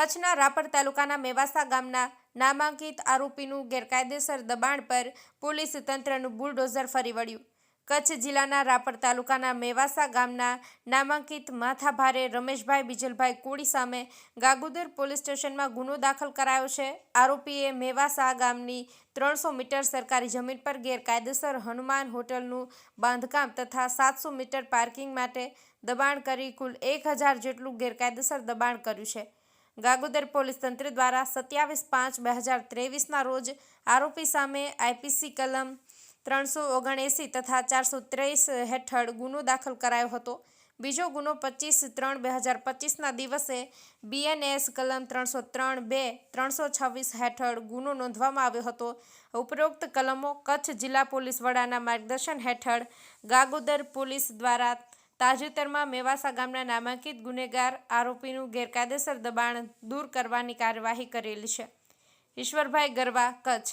કચ્છના રાપર તાલુકાના મેવાસા ગામના નામાંકિત આરોપીનું ગેરકાયદેસર દબાણ પર પોલીસ તંત્રનું બુલડોઝર ફરી વળ્યું. કચ્છ જિલ્લાના રાપર તાલુકાના મેવાસા ગામના નામાંકિત માથાભારે રમેશભાઈ બીજલભાઈ કોળી સામે ગાગુદર પોલીસ સ્ટેશનમાં ગુનો દાખલ કરાયો છે. આરોપીએ મેવાસા ગામની ત્રણસો મીટર સરકારી જમીન પર ગેરકાયદેસર હનુમાન હોટલનું બાંધકામ તથા સાતસો મીટર પાર્કિંગ માટે દબાણ કરી કુલ એક હજાર જેટલું ગેરકાયદેસર દબાણ કર્યું છે. ગાગોદર પોલીસ તંત્ર દ્વારા સત્યાવીસ પાંચ બે હજાર ત્રેવીસના રોજ આરોપી સામે આઈપીસી કલમ ત્રણસો ઓગણએંસી તથા ચારસો ત્રેવીસ હેઠળ ગુનો દાખલ કરાયો હતો. બીજો ગુનો પચીસ ત્રણ બે હજાર પચીસના દિવસે બીએનએસ કલમ ત્રણસો ત્રણ બે ત્રણસો છવ્વીસ હેઠળ ગુનો નોંધવામાં આવ્યો હતો. ઉપરોક્ત કલમો કચ્છ જિલ્લા પોલીસ વડાના માર્ગદર્શન હેઠળ ગાગોદર પોલીસ દ્વારા તાજેતરમાં મેવાસા ગામના નામાંકિત ગુનેગાર આરોપીનું ગેરકાયદેસર દબાણ દૂર કરવાની કાર્યવાહી કરેલી છે. ઈશ્વરભાઈ ગરવા, કચ્છ.